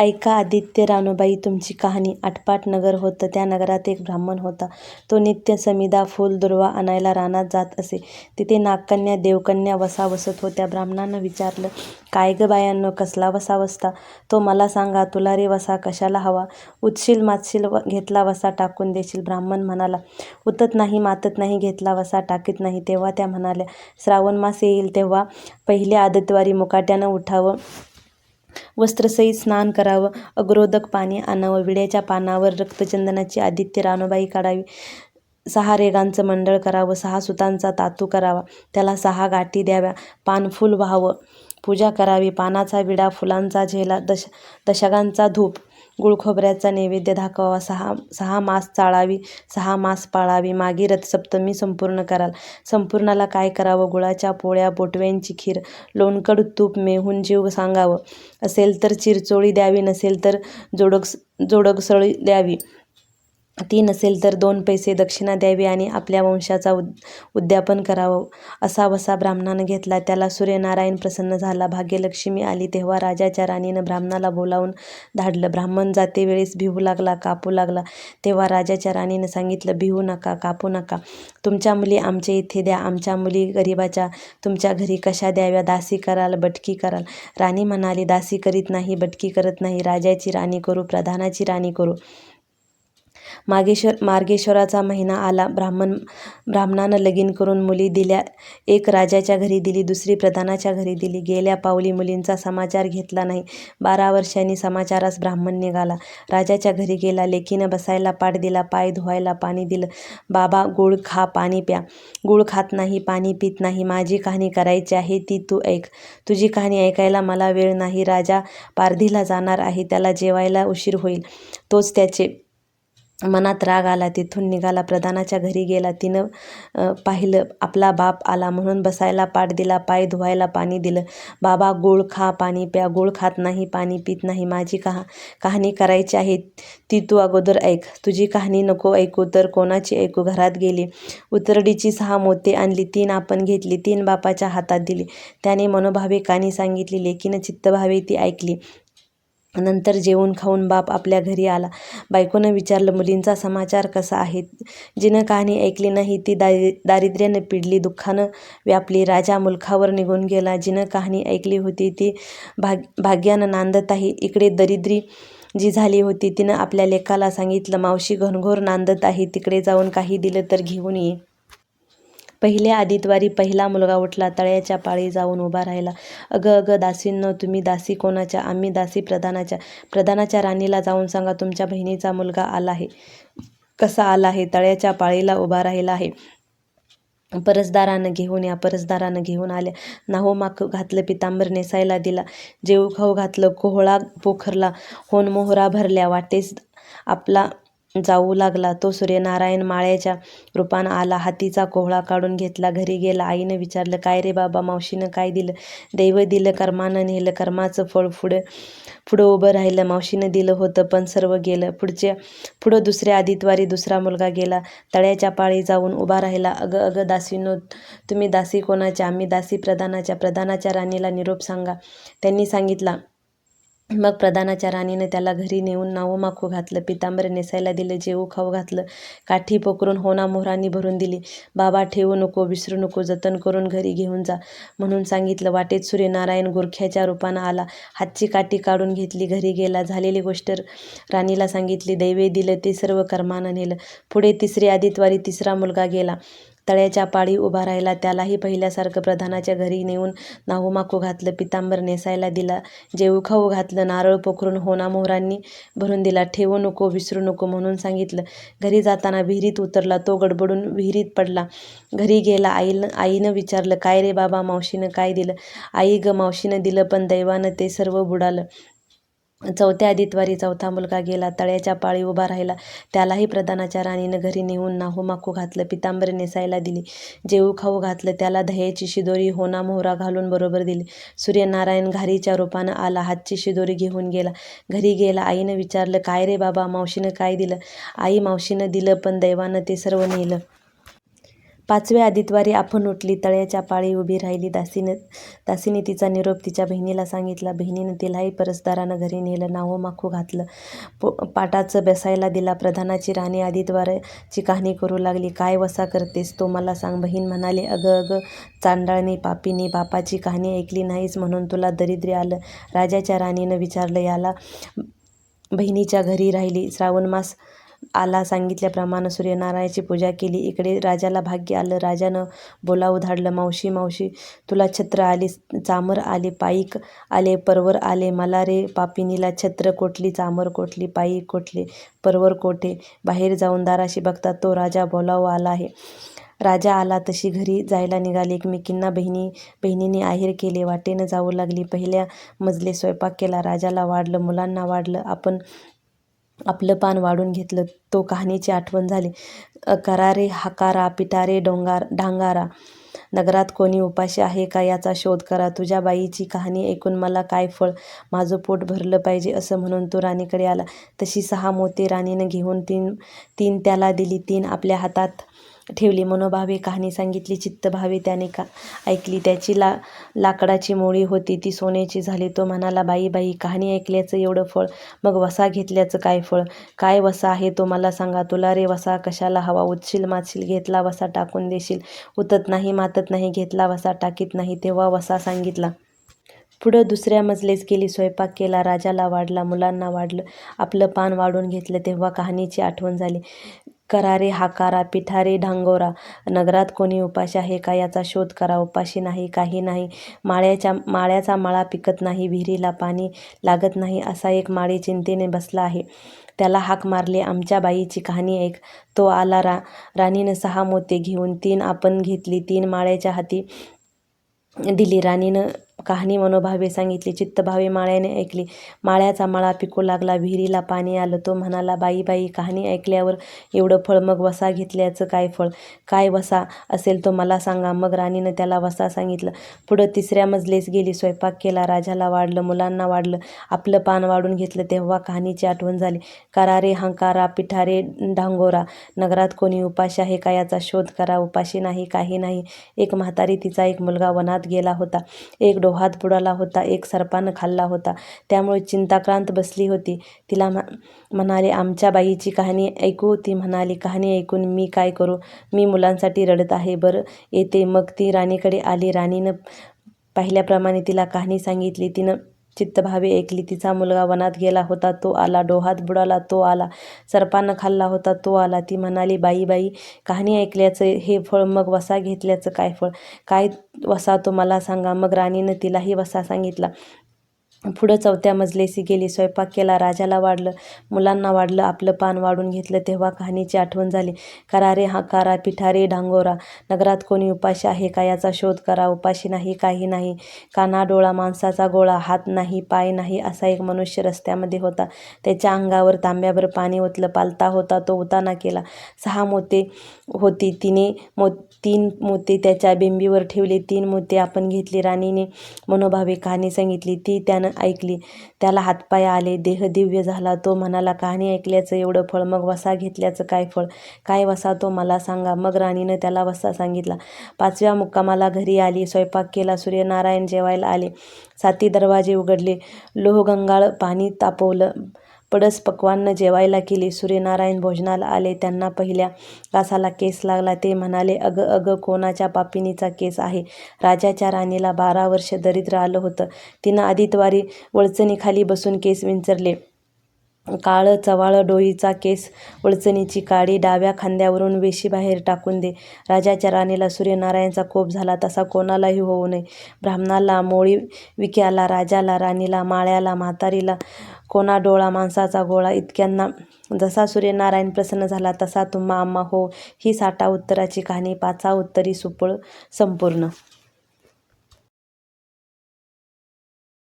ऐका आदित्य रानूबाई तुमची कहाणी. आटपाट नगर होतं. त्या नगरात एक ब्राह्मण होता. तो नित्य समिधा, फूल, दूर्वा आणायला रानात जात असे. तिथे नागकन्या, देवकन्या वसा वसत होत्या. ब्राह्मणानं विचारलं, काय गं बायांनो, कसला वसा वसता? तो मला सांगा. तुला रे वसा कशाला हवा? उछशील मातशील व घेतला वसा टाकून देशील. ब्राह्मण म्हणाला, उतत नाही, मातत नाही, घेतला वसा टाकीत नाही. तेव्हा त्या म्हणाल्या, श्रावण मास येईल तेव्हा पहिल्या आदतवारी मुकाट्यानं उठावं, वस्त्रसहित स्नान करावं, अगोदर पाणी आणावं, विड्याच्या पानावर रक्तचंदनाची आदित्य रानूबाई काढावी, सहा रेघांचं मंडळ करावं, सहा सुतांचा तातू करावा, त्याला सहा गाठी द्याव्या, पानफुल व्हावं, पूजा करावी, पानाचा विडा, फुलांचा झेला, दशकांचा धूप, गुळखोबऱ्याचा नैवेद्य दाखवावा, सहा सहा मास चाळावी, सहा मास पाळावी, मागी रथसप्तमी संपूर्ण कराल. संपूर्णाला काय करावं? गुळाच्या पोळ्या, बोटव्यांची खीर, लोणकड तूप, मेहून जीव सांगावं. असेल तर चिरचोळी द्यावी, नसेल तर जोडगसळी द्यावी, ती नसेल तर दोन पैसे दक्षिणा द्यावी आणि आपल्या वंशाचा उद उद्यापन करावं. असा वसा ब्राह्मणानं घेतला. त्याला सूर्यनारायण प्रसन्न झाला. भाग्यलक्ष्मी आली तेव्हा राजाच्या राणीनं ब्राह्मणाला बोलावून धाडलं. ब्राह्मण जातेवेळेस भिवू लागला, कापू लागला. तेव्हा राजाच्या राणीनं सांगितलं, भिवू नका, कापू नका. तुमच्या मुली आमच्या इथे द्या. आमच्या मुली गरिबाच्या तुमच्या घरी कशा द्याव्या? दासी कराल, बटकी कराल? राणी म्हणाली, दासी करीत नाही, बटकी करत नाही, राजाची राणी करू, प्रधानाची राणी करू. मागेश्वर मार्गेश्वराचा महिना आला. ब्राह्मण ब्राह्मणानं लगीन करून मुली दिल्या. एक राजाच्या घरी दिली, दुसरी प्रधानाच्या घरी दिली. गेल्या पाऊली मुलींचा समाचार घेतला नाही. बारा वर्षांनी समाचारास ब्राह्मण निघाला. राजाच्या घरी गेला. लेकीनं बसायला पाट दिला, पाय धुवायला पाणी दिलं. बाबा, गूळ खा, पाणी प्या. गूळ खात नाही, पाणी पीत नाही. माझी कहाणी करायची आहे, ती तू ऐक. तुझी कहाणी ऐकायला मला वेळ नाही. राजा पारधीला जाणार आहे. त्याला जेवायला उशीर होईल. तोच त्याचे मनात राग आला. तिथून निघाला. प्रधानाच्या घरी गेला. तिनं पाहिलं, आपला बाप आला म्हणून बसायला पाट दिला, पाय धुवायला पाणी दिलं. बाबा, गूळ खा, पाणी प्या. गूळ खात नाही, पाणी पीत नाही. माझी कहा कहाणी करायची आहे, ती तू अगोदर ऐक. तुझी कहाणी नको ऐकू तर कोणाची ऐकू? घरात गेली. उतरडीची सहा मोती आणली. तीन आपण घेतली, तीन बापाच्या हातात दिली. त्याने मनोभावे कानी सांगितली. लेकीनं चित्तभावे ती ऐकली. नंतर जेवून खाऊन बाप आपल्या घरी आला. बायकोनं विचारलं, मुलींचा समाचार कसा आहे? जिनं कहाणी ऐकली नाही ती दारि दारिद्र्यानं पिडली, दुःखानं व्यापली. राजा मुलखावर निघून गेला. जिनं कहाणी ऐकली होती ती भाग भाग्यानं नांदत आहे. इकडे दरिद्री जी झाली होती तिनं आपल्या लेकाला सांगितलं, मावशी घनघोर नांदत आहे. तिकडे जाऊन काही दिलं तर घेऊन ये. पहिल्या आदिद्वारी पहिला मुलगा उठला. तळ्याच्या पाळी जाऊन उभा राहिला. अगं अगं दासींनो, तुम्ही दासी कोणाच्या? आम्ही दासी प्रधानाच्या. प्रधानाच्या राणीला जाऊन सांगा, तुमच्या बहिणीचा मुलगा आला आहे. कसा आला आहे? तळ्याच्या पाळीला उभा राहिला आहे. परसदारानं घेऊन या. परसदारानं घेऊन आल्या. नाहूमाक घातलं, पितांबर नेसायला दिला, जेवू खाऊ घातलं, कोहळा पोखरला, होन मोहरा भरल्या. वाटेस आपला जाऊ लागला. तो सूर्यनारायण माळ्याच्या रूपानं आला. हातीचा कोहळा काढून घेतला. घरी गेला. आईनं विचारलं, काय रे बाबा, मावशीनं काय दिलं? दैव दिलं, कर्मानं नेलं. कर्माचं फळ पुढं उभं राहिलं. मावशीनं दिलं होतं, पण सर्व गेलं. पुढं दुसऱ्या आदित्यवारी दुसरा मुलगा गेला. तळ्याच्या पाळी जाऊन उभा राहिला. अगं अगं दासींनो, तुम्ही दासी कोणाच्या? आम्ही दासी प्रधानाच्या. प्रधानाच्या राणीला निरोप सांगा. त्यांनी सांगितला. मग प्रधानाच्या राणीनं त्याला घरी नेऊन नाहूमाक घातलं, पितांबर नेसायला दिलं, जेवू खाऊ घातलं, काठी पकरून होना मोहरांनी भरून दिली. बाबा, ठेवू नको, विसरू नको, जतन करून घरी घेऊन जा म्हणून सांगितलं. वाटेत सूर्यनारायण गुरख्याच्या रूपानं आला. हातची काठी काढून घेतली. घरी गेला. झालेली गोष्ट राणीला सांगितली. दैवे दिलं ते सर्व कर्मानं नेलं. पुढे तिसरी आदित्वारी तिसरा मुलगा गेला. तळ्याच्या पाळी उभा राहिला. त्यालाही पहिल्यासारखं प्रधानाच्या घरी नेऊन नाहूमाखू घातलं, पितांबर नेसायला दिला जेवू खाऊ घातलं, नारळ पोखरून होमामोहरांनी भरून दिला. ठेवू नको, विसरू नको म्हणून सांगितलं. घरी जाताना विहिरीत उतरला. तो गडबडून विहिरीत पडला. घरी गेला. आईनं विचारलं, काय रे बाबा, मावशीनं काय दिलं? आई गं, मावशीनं दिलं, पण दैवानं ते सर्व बुडालं. चौथ्या आदित्यवारी चौथा मुलगा गेला. तळ्याच्या पाळी उभा राहिला. त्यालाही प्रधानाच्या राणीनं घरी नेऊन नाहूमाखू घातलं, पितांबरी नेसायला दिली, जेवू खाऊ घातलं. त्याला दह्याची शिदोरी, होना मोहरा घालून बरोबर दिली. सूर्यनारायण घारीच्या रूपानं आला. हातची शिदोरी घेऊन गेला. घरी गेला. आईनं विचारलं, काय रे बाबा, मावशीनं काय दिलं? आई मावशीनं दिलं, पण दैवानं ते सर्व नेलं. पाचव्या आदित्यवारी आपण उठली. तळ्याच्या पाळी उभी राहिली. दासीनं दासीने तिचा निरोप तिच्या बहिणीला सांगितला. बहिणीनं तिलाही परसदारानं घरी नेलं. नाहूमाखू घातलं. पाटाचं बसायला दिला. प्रधानाची राणी आदित्यवाराची कहाणी करू लागली. काय वसा करतेस तो मला सांग. बहीण म्हणाली, अगं अगं चांडाळणी, पापीनी बापाची कहाणी ऐकली नाहीस म्हणून तुला दरिद्र्य आलं. राजाच्या राणीनं विचारलं. याला बहिणीच्या घरी राहिली. श्रावणमास आला. सांगितल्याप्रमाणं सूर्यनारायणाची पूजा केली. इकडे राजाला भाग्य आलं. राजानं बोलावं धाडलं. मावशी मावशी तुला छत्र आली, चामर आले पाईक आले, परवर आले. मला रे पापिनीला छत्र कोठली, चामर कोठली, पाईक कोठले, परवर कोठे? बाहेर जाऊन दाराशी बघतात तो राजा बोलावं आला आहे. राजा आला तशी घरी जायला निघाली. एकमेकींना बहिणींनी आहेर केले. वाटेनं जाऊ लागली. पहिल्या मजले स्वयंपाक केला. राजाला वाढलं, मुलांना वाढलं. आपण आपलं पान वाढून घेतलं. तो कहाणीची आठवण झाली. करारे हकारा हाकारा, पिटा रे डांगारा. नगरात कोणी उपाशी आहे का याचा शोध करा. तुझ्या बाईची कहाणी ऐकून मला काय फळ? माझं पोट भरलं पाहिजे असं म्हणून तो राणीकडे आला. तशी सहा मोती राणीनं घेऊन तीन तीन त्याला दिली. तीन आपल्या हातात ठेवली. मनोभावे कहाणी सांगितली. चित्तभावे त्याने का ऐकली. त्याची ला लाकडाची मोळी होती ती सोन्याची झाली. तो म्हणाला, बाई बाई, कहाणी ऐकल्याचं एवढं फळ, मग वसा घेतल्याचं काय फळ? काय वसा आहे तो मला सांगा. तुला रे वसा कशाला हवा? उठशील माचशील, घेतला वसा टाकून देशील. उतत नाही मातत नाही, घेतला वसा टाकीत नाही. तेव्हा वसा सांगितला. पुढं दुसऱ्या मजलेस गेली. स्वयंपाक केला. राजाला वाढला, मुलांना वाढलं. आपलं पान वाढून घेतलं. तेव्हा कहाणीची आठवण झाली. करारे हाकारा, पिठारे ढांगोरा नगरात कोणी उपाशी आहे का याचा शोध करा. उपाशी नाही, काही नाही. माळ्याच्या माळ्याचा मळा पिकत नाही. विहिरीला पाणी लागत नाही. असा एक माळी चिंतेने बसला आहे. त्याला हाक मारली. आमच्या बाईची कहाणी ऐक. तो आला. रा राणीनं सहा मोती घेऊन तीन आपण घेतली. तीन माळ्याच्या हाती दिली. राणीनं कहाणी मनोभावे सांगितली. चित्तभावे माळ्याने ऐकली. माळ्याचा मळा पिकू लागला. विहिरीला पाणी आलं. तो म्हणाला, बाई बाई, कहाणी ऐकल्यावर एवढं फळ, मग वसा घेतल्याचं काय फळ? काय वसा असेल तो मला सांगा. मग राणीनं त्याला वसा सांगितलं पुढं तिसऱ्या मजलेस गेली. स्वयंपाक केला. राजाला वाढलं, मुलांना वाढलं. आपलं पान वाढून घेतलं. तेव्हा कहाणीची आठवण झाली. करारे रे पिठारे पिटा रे डांगोरा. नगरात कोणी उपाशी आहे का याचा शोध करा. उपाशी नाही, काही नाही. एक म्हातारी, तिचा एक मुलगा वनात गेला होता. एक डोहात बुडाला होता. एक सर्पानं खाल्ला होता. त्यामुळे चिंताक्रांत बसली होती. तिला म्हणाले, आमच्या बाईची कहाणी ऐकू. ती म्हणाली, कहाणी ऐकून मी काय करू? मी मुलांसाठी रडत आहे. बरं येते. मग ती राणीकडे आली. राणीनं पाहिल्याप्रमाणे तिला कहाणी सांगितली. तिनं चित्तभावे ऐकली. तिचा मुलगा वनात गेला होता. तो आला. डोहात बुडाला. तो आला. सर्पानं खाल्ला होता. तो आला. ती म्हणाली, बाई बाई, कहाणी ऐकल्याचं हे फळ, मग वसा घेतल्याचं काय फळ? काय वसा तो मला सांगा. मग राणीनं तिलाही वसा सांगितला. पुढं चौथ्या मजलेसी गेली. स्वयंपाक केला. राजाला वाढलं, मुलांना वाढलं. आपलं पान वाढून घेतलं. तेव्हा कहाणीची आठवण झाली. करा रे हाकारा, पिठारे डांगोरा. नगरात कोणी उपाशी आहे का याचा शोध करा. उपाशी नाही, काही नाही. काना डोळा माणसाचा गोळा. हात नाही, पाय नाही. असा एक मनुष्य रस्त्यामध्ये होता. त्याच्या अंगावर तांब्याभर पाणी ओतलं. पालता होता. तो उताना केला. सहा मोते होती. तीन मोते त्याच्या बिंबीवर ठेवले. तीन मोते आपण घेतली. राणीने मनोभावे कहाणी सांगितली. ती त्यानं ऐकली. त्याला हातपाय आले. देह दिव्य झाला. तो म्हणाला, कहाणी ऐकल्याचं एवढं फळ, मग वसा घेतल्याचं काय फळ? काय वसा तो मला सांगा. मग राणीनं त्याला वसा सांगितला. पाचव्या मुक्कामाला घरी आली. स्वयंपाक केला. सूर्यनारायण जेवायला आले. साती दरवाजे उघडले. लोहगंगाळ पाणी तापवलं. पडस पक्वान्नं जेवायला केली. सूर्यनारायण भोजनाला आले. त्यांना पहिल्या घासाला केस लागला. ते म्हणाले, अगं अगं, कोणाच्या पापिनीचा केस आहे? राजाच्या राणीला बारा वर्ष दरिद्र आलं होतं. तिनं आदितवारी वळचणीखाली बसून केस विंचरले. काळं चवाळं डोईचा केस, वळचणीची काडी, डाव्या खांद्यावरून वेशीबाहेर टाकून दे. राजाच्या राणीला सूर्यनारायणाचा कोप झाला. तसा कोणालाही होऊ नये. ब्राह्मणाला, मोळी विक्याला, राजाला, राणीला, माळ्याला, म्हातारीला, कोणा डोळा माणसाचा गोळा इतक्यांना जसा सूर्यनारायण प्रसन्न झाला तसा तुम्हा आम्हा हो. ही साठा उत्तराची कहाणी. पाचा उत्तरी सुपळ संपूर्ण